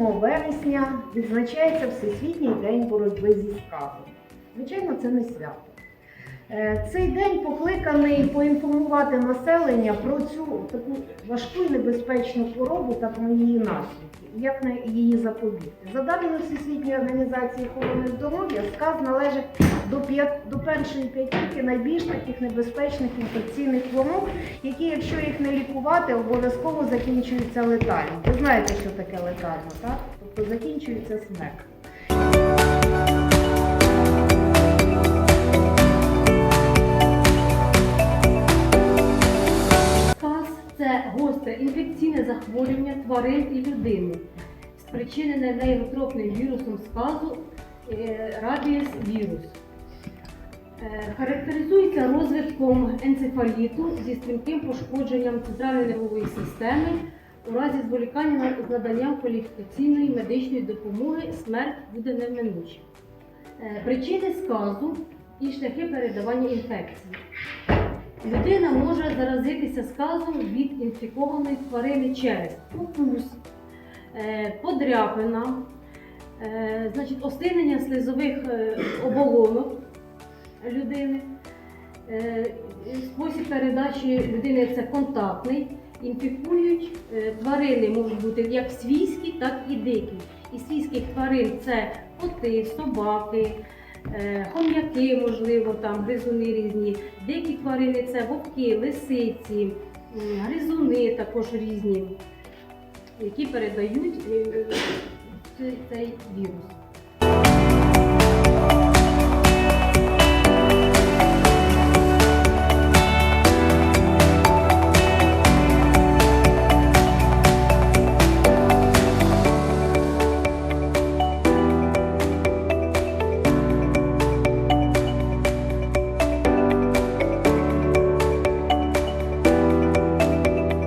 вересня відзначається Всесвітній день боротьби зі сказом. Звичайно, це не свято. Е, Цей день покликаний поінформувати населення про цю таку важку і небезпечну хворобу та про її наслідки, як на її запобігти. За даними Всесвітньої організації охорони здоров'я, сказ належить до, п'я до першої п'ятірки найбільш таких небезпечних інфекційних хвороб, які, якщо їх не лікувати, обов'язково закінчуються летально. Ви знаєте, що таке летально, так? Тобто закінчується смерть. Гостре інфекційне захворювання тварин і людини, спричинене нейротропним вірусом сказу е, вірус. Е, Характеризується розвитком енцефаліту зі стрімким пошкодженням центральної нервової системи. У разі зволікання з наданням кваліфікаційної медичної допомоги смерть буде неминуча. Е, Причини сказу і шляхи передавання інфекції. Людина може заразитися сказом від інфікованої тварини через укус, е, подряпина, е, значить, остинення слизових е, оболонок людини. Спосіб передачі людини це контактний. Інфікують тварини можуть бути як свійські, так і дикі. І свійських тварин це коти, собаки, хом'яки, можливо, там гризуни різні. Дикі тварини це вовки, лисиці, гризуни також різні, які передають е, цей- цей вірус.